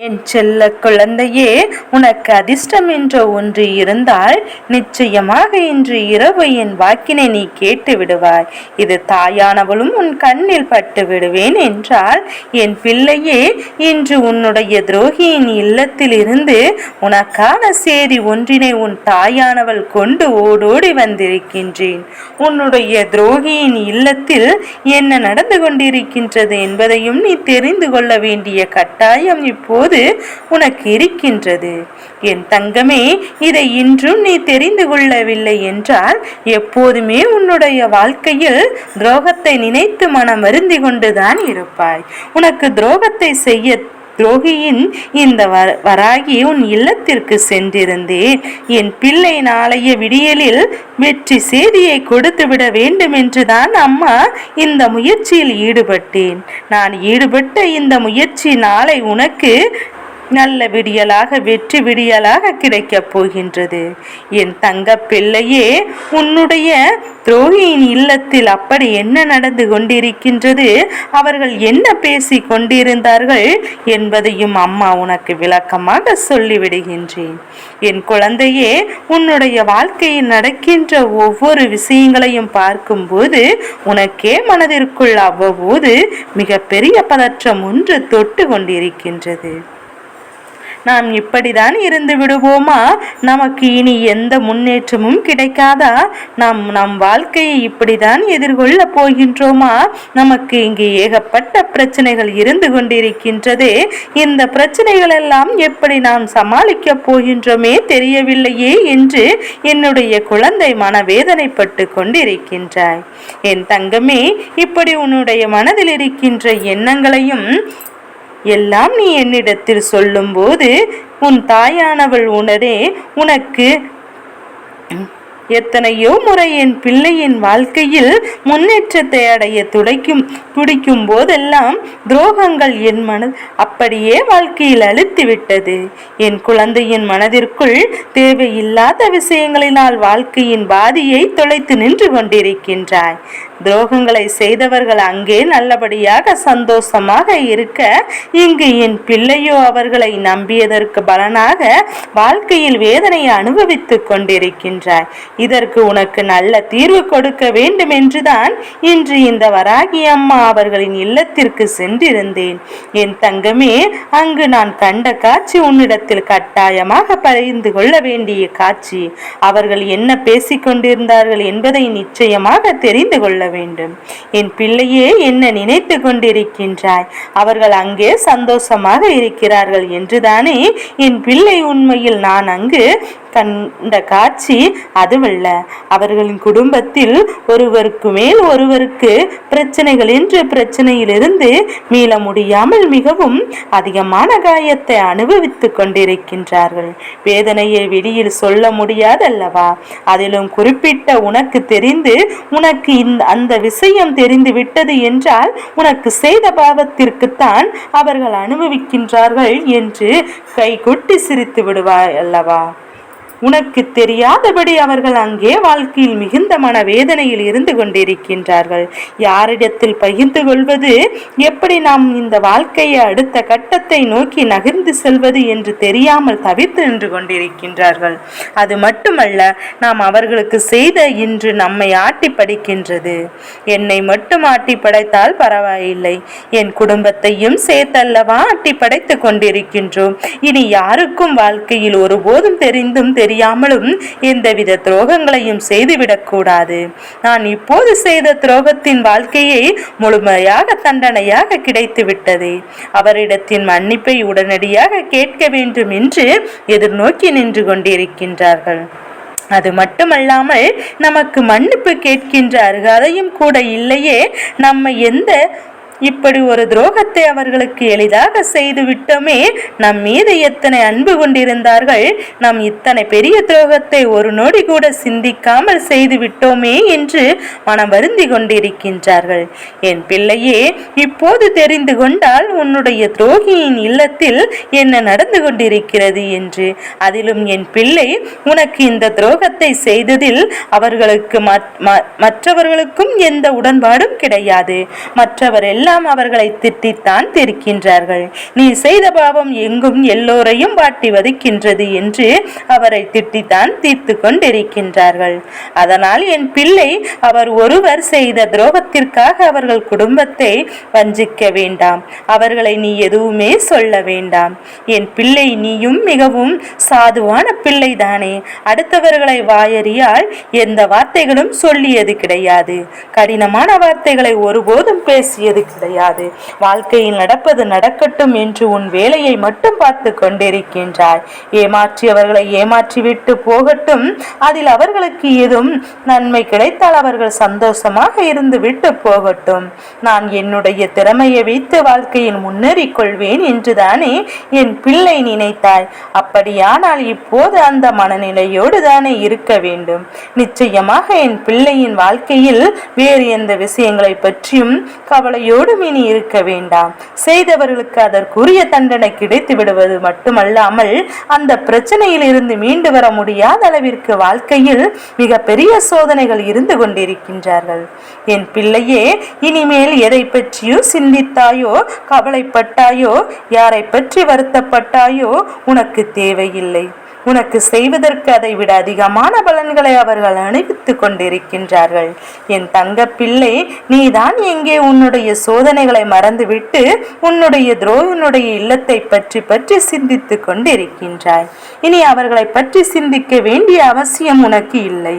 என் செல்ல குழந்தையே உனக்கு அதிர்ஷ்டம் என்ற ஒன்று இருந்தால் நிச்சயமாக இன்று இரவு என் வாக்கினை நீ கேட்டு விடுவாய். இது தாயானவளும் உன் கண்ணில் பட்டு விடுவேன் என்றால் என் பிள்ளையே இன்று உன்னுடைய துரோகியின் இல்லத்தில் இருந்து உனக்கான சேதி ஒன்றினை உன் தாயானவள் கொண்டு ஓடோடி வந்திருக்கின்றேன். உன்னுடைய துரோகியின் இல்லத்தில் என்ன நடந்து கொண்டிருக்கின்றது என்பதையும் நீ தெரிந்து கொள்ள வேண்டிய கட்டாயம் இப்போது உனக்கு இருக்கின்றது. என் தங்கமே இதை இன்றும் நீ தெரிந்து கொள்ளவில்லை என்றால் எப்போதுமே உன்னுடைய வாழ்க்கையில் துரோகத்தை நினைத்து மனம் வருந்தி கொண்டுதான் இருப்பாய். உனக்கு துரோகத்தை செய்ய துரோகியின் இந்த வ- வராகி உன் இல்லத்திற்கு சென்றிருந்தேன். என் பிள்ளை நாளைய விடியலில் வெற்றி செய்தியை கொடுத்து விட வேண்டும் என்றுதான் அம்மா இந்த முயற்சியில் ஈடுபட்டேன். நான் ஈடுபட்ட இந்த முயற்சி நாளை உனக்கு நல்ல விடியலாக வெற்றி விடியலாக கிடைக்கப் போகின்றது. என் தங்க பிள்ளையே உன்னுடைய துரோகியின் இல்லத்தில் அப்படி என்ன நடந்து கொண்டிருக்கின்றது? அவர்கள் என்ன பேசி கொண்டிருந்தார்கள் என்பதையும் அம்மா உனக்கு விளக்கமாக சொல்லிவிடுகின்றேன். என் குழந்தையே உன்னுடைய வாழ்க்கையில் நடக்கின்ற ஒவ்வொரு விஷயங்களையும் பார்க்கும்போது உனக்கே மனதிற்குள் அவ்வப்போது மிகப்பெரிய பதற்றம் ஒன்று தொட்டு கொண்டிருக்கின்றது. நாம் இப்படிதான் இருந்து விடுவோமா? நமக்கு இனி எந்த முன்னேற்றமும் கிடைக்காதா? நாம் நம் வாழ்க்கையை இப்படிதான் எதிர்கொள்ள போகின்றோமா? நமக்கு இங்கு ஏகப்பட்ட பிரச்சனைகள் இருந்து கொண்டிருக்கின்றதே. இந்த பிரச்சனைகள் எல்லாம் எப்படி நாம் சமாளிக்க போகின்றோமே தெரியவில்லையே என்று என்னுடைய குழந்தை மனவேதனைப்பட்டு கொண்டிருக்கின்றாய். என் தங்கமே இப்படி உன்னுடைய மனதில் இருக்கின்ற எண்ணங்களையும் எல்லாம் நீ என்னிடத்தில் சொல்லும்போது உன் தாயானவள் உணரே உனக்கு எத்தனையோ முறை என் பிள்ளையின் வாழ்க்கையில் முன்னேற்றத்தை அடைய துடைக்கும் துடிக்கும் போதெல்லாம் துரோகங்கள் என் மன அப்படியே வாழ்க்கையில் அழுத்தி விட்டது என் குழந்தையின் மனதிற்குள் தேவையில்லாத விஷயங்களினால் வாழ்க்கையின் பாதியை தொலைத்து நின்று கொண்டிருக்கின்றாய். துரோகங்களை செய்தவர்கள் அங்கே நல்லபடியாக சந்தோஷமாக இருக்க இங்கு என் பிள்ளையோ அவர்களை நம்பியதற்கு பலனாக வாழ்க்கையில் வேதனையை அனுபவித்துக் கொண்டிருக்கின்றாய். இதற்கு உனக்கு நல்ல தீர்வு கொடுக்க வேண்டும் என்றுதான் இன்று இந்த வராகி அம்மா அவர்களின் இல்லத்திற்கு சென்றிருந்தேன். என் தங்கமே அங்கு நான் கண்ட காட்சி உன்னிடத்தில் கட்டாயமாக பகிர்ந்து கொள்ள வேண்டிய காட்சி. அவர்கள் என்ன பேசிக்கொண்டிருந்தார்கள் என்பதை நிச்சயமாக தெரிந்து கொள்ள வேண்டும். என் பிள்ளையே என்ன நினைத்து கொண்டிருக்கின்றாய். அவர்கள் அங்கே சந்தோஷமாக இருக்கிறார்கள் என்றுதானே? என் பிள்ளை உண்மையில் நான் அங்கு கண்ட காட்சி அதுவல்ல. அவர்களின் குடும்பத்தில் ஒருவருக்கு மேல் ஒருவருக்கு பிரச்சனைகள் என்று பிரச்சனையிலிருந்து மீள முடியாமல் மிகவும் அதிகமான காயத்தை அனுபவித்துக் கொண்டிருக்கின்றார்கள். வேதனையை வெளியில் சொல்ல முடியாதல்லவா? அதிலும் குறிப்பிட்ட உனக்கு தெரிந்து உனக்கு இந்த அந்த விஷயம் தெரிந்து விட்டது என்றால் உனக்கு செய்த பாவத்திற்குத்தான் அவர்கள் அனுபவிக்கின்றார்கள் என்று கைகொட்டி சிரித்து விடுவாய் அல்லவா? உனக்கு தெரியாதபடி அவர்கள் அங்கே வாழ்க்கையில் மிகுந்த மனவேதனையில் இருந்து கொண்டிருக்கின்றார்கள். யாரிடத்தில் பகிர்ந்து கொள்வது? எப்படி நாம் இந்த வாழ்க்கையை அடுத்த கட்டத்தை நோக்கி நகர்ந்து செல்வது என்று தெரியாமல் தவித்து நின்று கொண்டிருக்கின்றார்கள். அது மட்டுமல்ல நாம் அவர்களுக்கு செய்த இன்று நம்மை ஆட்டி படிக்கின்றது. என்னை மட்டும் ஆட்டி படைத்தால் பரவாயில்லை. என் குடும்பத்தையும் சேர்த்தல்லவா ஆட்டி படைத்து கொண்டிருக்கின்றோம். இனி யாருக்கும் வாழ்க்கையில் ஒருபோதும் தெரிந்தும் தெரியாமலும் எந்தவித துரோகங்களையும் செய்துவிடக்கூடாது. நான் இப்போது செய்த துரோகத்தின் வாழ்க்கையை முழுமையாக தண்டனையாக கிடைத்துவிட்டது. அவரிடத்தின் மன்னிப்பை உடனடியாக கேட்க வேண்டும் என்று எதிர்நோக்கி நின்று கொண்டிருக்கின்றார்கள். அது மட்டுமல்லாமல் நமக்கு மன்னிப்பு கேட்கின்ற அருகாதையும் கூட இல்லையே. நம்ம எந்த இப்படி ஒரு துரோகத்தை அவர்களுக்கு எளிதாக செய்து விட்டோமே. நம் மீது எத்தனை அன்பு கொண்டிருந்தார்கள். நாம் இத்தனை பெரிய துரோகத்தை ஒரு நொடி கூட சிந்திக்காமல் செய்து விட்டோமே என்று மனம் வருந்தி கொண்டிருக்கின்றார்கள். என் பிள்ளையே இப்போது தெரிந்து கொண்டால் உன்னுடைய துரோகியின் இல்லத்தில் என்ன நடந்து கொண்டிருக்கிறது என்று. அதிலும் என் பிள்ளை உனக்கு இந்த துரோகத்தை செய்ததில் அவர்களுக்கு ம- மற்றவர்களுக்கும் எந்த உடன்பாடும் கிடையாது. மற்றவர் எல்லாம் எல்லாம் அவர்களை திட்டித்தான் திரிக்கின்றார்கள். நீ செய்த பாவம் எங்கும் எல்லோரையும் வாட்டி வதைக்கின்றது என்று அவரை திட்டித்தான் தீர்த்து கொண்டிருக்கின்றார்கள். அதனால் என் பிள்ளை அவர் ஒருவர் செய்த துரோகத்திற்காக அவர்கள் குடும்பத்தை வஞ்சிக்க வேண்டாம். அவர்களை நீ எதுவுமே சொல்ல வேண்டாம். என் பிள்ளை நீயும் மிகவும் சாதுவான பிள்ளைதானே. அடுத்தவர்களை வாயறியால் எந்த வார்த்தைகளும் சொல்லியது கிடையாது. கடினமான வார்த்தைகளை ஒருபோதும் பேசியது கிடையாது. வாழ்க்கையில் நடப்பது நடக்கட்டும் என்று உன் வேலையை மட்டும் பார்த்து கொண்டிருக்கின்றாய். ஏமாற்றியவர்களை ஏமாற்றிவிட்டு போகட்டும். அதில் அவர்களுக்கு ஏதும் நன்மை கிடைத்தால் அவர்கள் சந்தோஷமாக இருந்து விட்டு போகட்டும். நான் என்னுடைய திறமையை வைத்து வாழ்க்கையில் முன்னேறிக் கொள்வேன் என்றுதானே என் பிள்ளை நினைத்தாய். அப்படியானால் இப்போது அந்த மனநிலையோடு தானே இருக்க வேண்டும். நிச்சயமாக என் பிள்ளையின் வாழ்க்கையில் வேறு எந்த விஷயங்களை பற்றியும் கவலையோடு கவலையோடும் இனி இருக்க வேண்டாம். செய்தவர்களுக்கு அதற்குரிய தண்டனை கிடைத்து விடுவது மட்டுமல்லாமல் அந்த பிரச்சனையில் இருந்து மீண்டு வர முடியாத அளவிற்கு வாழ்க்கையில் மிக பெரிய சோதனைகள் இருந்து கொண்டிருக்கின்றார்கள். என் பிள்ளையே இனிமேல் எதை பற்றியோ சிந்தித்தாயோ கவலைப்பட்டாயோ யாரை பற்றி வருத்தப்பட்டாயோ உனக்கு தேவையில்லை. உனக்கு செய்வதற்கு அதை விட அதிகமான பலன்களை அவர்கள் அணிவித்து கொண்டிருக்கின்றார்கள். என் தங்க பிள்ளை நீதான் எங்கே உன்னுடைய சோதனைகளை மறந்துவிட்டு உன்னுடைய துரோகனுடைய இல்லத்தை பற்றி பற்றி சிந்தித்துக் கொண்டிருக்கின்றாய். இனி அவர்களை பற்றி சிந்திக்க வேண்டிய அவசியம் உனக்கு இல்லை.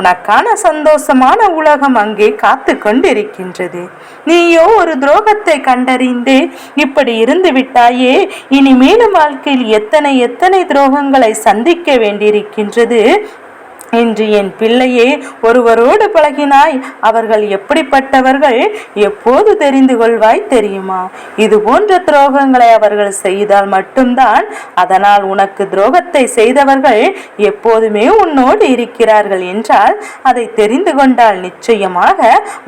உனக்கான சந்தோஷமான உலகம் அங்கே காத்து கொண்டிருக்கின்றது. நீயோ ஒரு துரோகத்தை கண்டறிந்து இப்படி இருந்து விட்டாயே இனி மேலும் வாழ்க்கையில் எத்தனை எத்தனை துரோகங்களை சந்திக்க வேண்டியிருக்கின்றது? இன்று என் பிள்ளையே ஒருவரோடு பழகினாய். அவர்கள் எப்படிப்பட்டவர்கள்? எப்போது தெரிந்து கொள்வாய் தெரியுமா? இது போன்ற துரோகங்களை அவர்கள் செய்தால் மட்டும்தான் அதனால் உனக்கு துரோகத்தை செய்தவர்கள் எப்போதுமே உன்னோடு இருக்கிறார்கள் என்றால் அதை தெரிந்து கொண்டால் நிச்சயமாக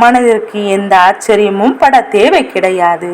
மனதிற்கு எந்த ஆச்சரியமும் பட தேவை கிடையாது.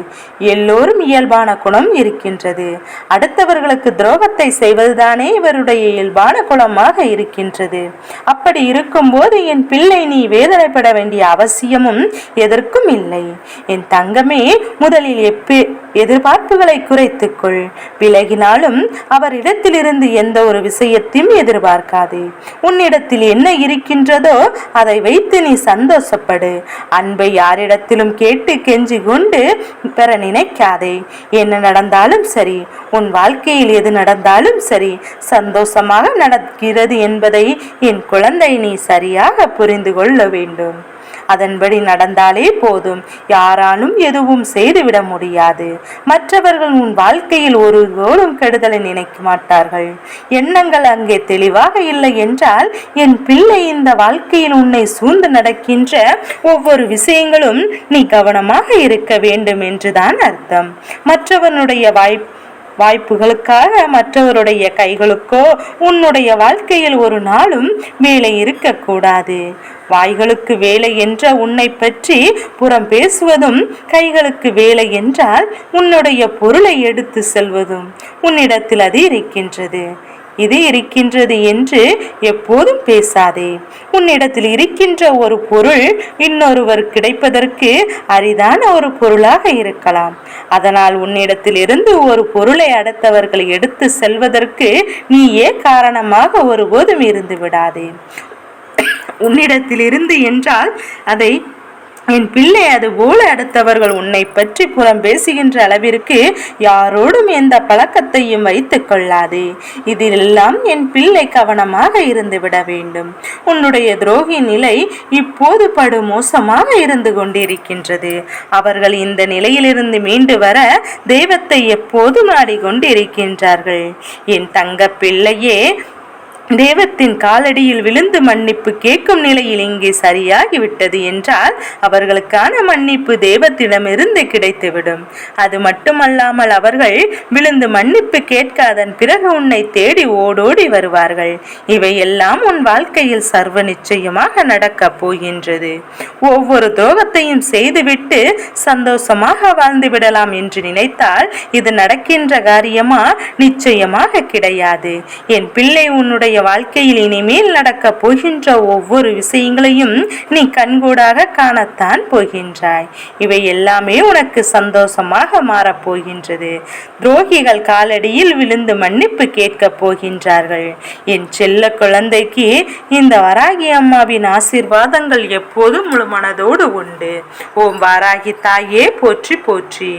எல்லோரும் இயல்பான குணம் இருக்கின்றது. அடுத்தவர்களுக்கு துரோகத்தை செய்வதுதானே இவருடைய இயல்பான குணமாக இருக்கின்றது. அப்படி இருக்கும்போது என் பிள்ளை நீ வேதனைப்பட வேண்டிய அவசியமும் எதற்கும் இல்லை. என் தங்கமே முதலில் எப்பி எதிர்பார்ப்புகளை குறைத்துக்கொள். விலகினாலும் அவரிடத்திலிருந்து எந்த ஒரு விஷயத்தையும் எதிர்பார்க்காதே. உன்னிடத்தில் என்ன இருக்கின்றதோ அதை வைத்து நீ சந்தோஷப்படு. அன்பை யாரிடத்திலும் கேட்டு கெஞ்சி கொண்டு பெற நினைக்காதே. என்ன நடந்தாலும் சரி உன் வாழ்க்கையில் எது நடந்தாலும் சரி சந்தோஷமாக நடக்கிறது என்பதை என் குழந்தை நீ சரியாக புரிந்து கொள்ள வேண்டும். அதன்படி நடந்தாலே போதும். யாராலும் எதுவும் செய்துவிட முடியாது. மற்றவர்கள் உன் வாழ்க்கையில் ஒரு கோலும் கெடுதலை நினைக்க மாட்டார்கள். எண்ணங்கள் அங்கே தெளிவாக இல்லை என்றால் என் பிள்ளை இந்த வாழ்க்கையில் உன்னை சூழ்ந்து நடக்கின்ற ஒவ்வொரு விஷயங்களும் நீ கவனமாக இருக்க வேண்டும் என்றுதான் அர்த்தம். மற்றவனுடைய வாய்ப்பு வாய்ப்புகளுக்காக மற்றவருடைய கைகளுக்கோ உன்னுடைய வாழ்க்கையில் ஒரு நாளும் வேலை இருக்கக்கூடாது. வாய்களுக்கு வேலை என்ற உன்னை பற்றி புறம் பேசுவதும் கைகளுக்கு வேலை என்றால் உன்னுடைய பொருளை எடுத்து செல்வதும் உன்னிடத்தில் அது இருக்கின்றது. இது இருக்கின்றது என்று எப்போதும் பேசாதே. உன்னிடத்தில் இருக்கின்ற ஒரு பொருள் இன்னொருவர் கிடைப்பதற்கு அரிதான ஒரு பொருளாக இருக்கலாம். அதனால் உன்னிடத்தில் இருந்து ஒரு பொருளை அடுத்தவர்கள் எடுத்து செல்வதற்கு நீயே காரணமாக ஒருபோதும் இருந்து விடாதே. உன்னிடத்திலிருந்து என்றால் அதை என் பிள்ளை அது போல அடுத்தவர்கள் உன்னை பற்றி புறம் பேசுகின்ற அளவிற்கு யாரோடும் எந்த பழக்கத்தையும் வைத்துக் கொள்ளாதே. இதிலெல்லாம் என் பிள்ளை கவனமாக இருந்து விட வேண்டும். உன்னுடைய துரோகி நிலை இப்போது படு மோசமாக இருந்து கொண்டிருக்கின்றது. அவர்கள் இந்த நிலையிலிருந்து மீண்டு வர தெய்வத்தை எப்போதும் நாடிக்கொண்டிருக்கின்றார்கள் என் தங்க பிள்ளையே தெய்வத்தின் காலடியில் விழுந்து மன்னிப்பு கேட்கும் நிலையில் இங்கே சரியாகிவிட்டது என்றால் அவர்களுக்கான மன்னிப்பு தெய்வத்திடமிருந்து கிடைத்துவிடும். அது மட்டுமல்லாமல் அவர்கள் விழுந்து மன்னிப்பு கேட்காதன் பிறகு உன்னை தேடி ஓடோடி வருவார்கள். இவையெல்லாம் உன் வாழ்க்கையில் சர்வ நிச்சயமாக நடக்கப் போகின்றது. ஒவ்வொரு துரோகத்தையும் செய்துவிட்டு சந்தோஷமாக வாழ்ந்து விடலாம் என்று நினைத்தால் இது நடக்கின்ற காரியமா? நிச்சயமாக கிடையாது. என் பிள்ளை உன்னுடைய உன்னுடைய வாழ்க்கையில் இனிமேல் நடக்கப் போகின்ற ஒவ்வொரு விஷயங்களையும் நீ கண்கூடாக காணத்தான் போகின்றாய். இவை எல்லாமே உனக்கு சந்தோஷமாக மாறப்போகின்றது துரோகிகள் காலடியில் விழுந்து மன்னிப்பு கேட்கப் போகின்றார்கள். என் செல்ல குழந்தைக்கு இந்த வராகி அம்மாவின் ஆசீர்வாதங்கள் எப்போதும் முழுமனதோடு உண்டு. ஓம் வாராகி தாயே போற்றி போற்றி.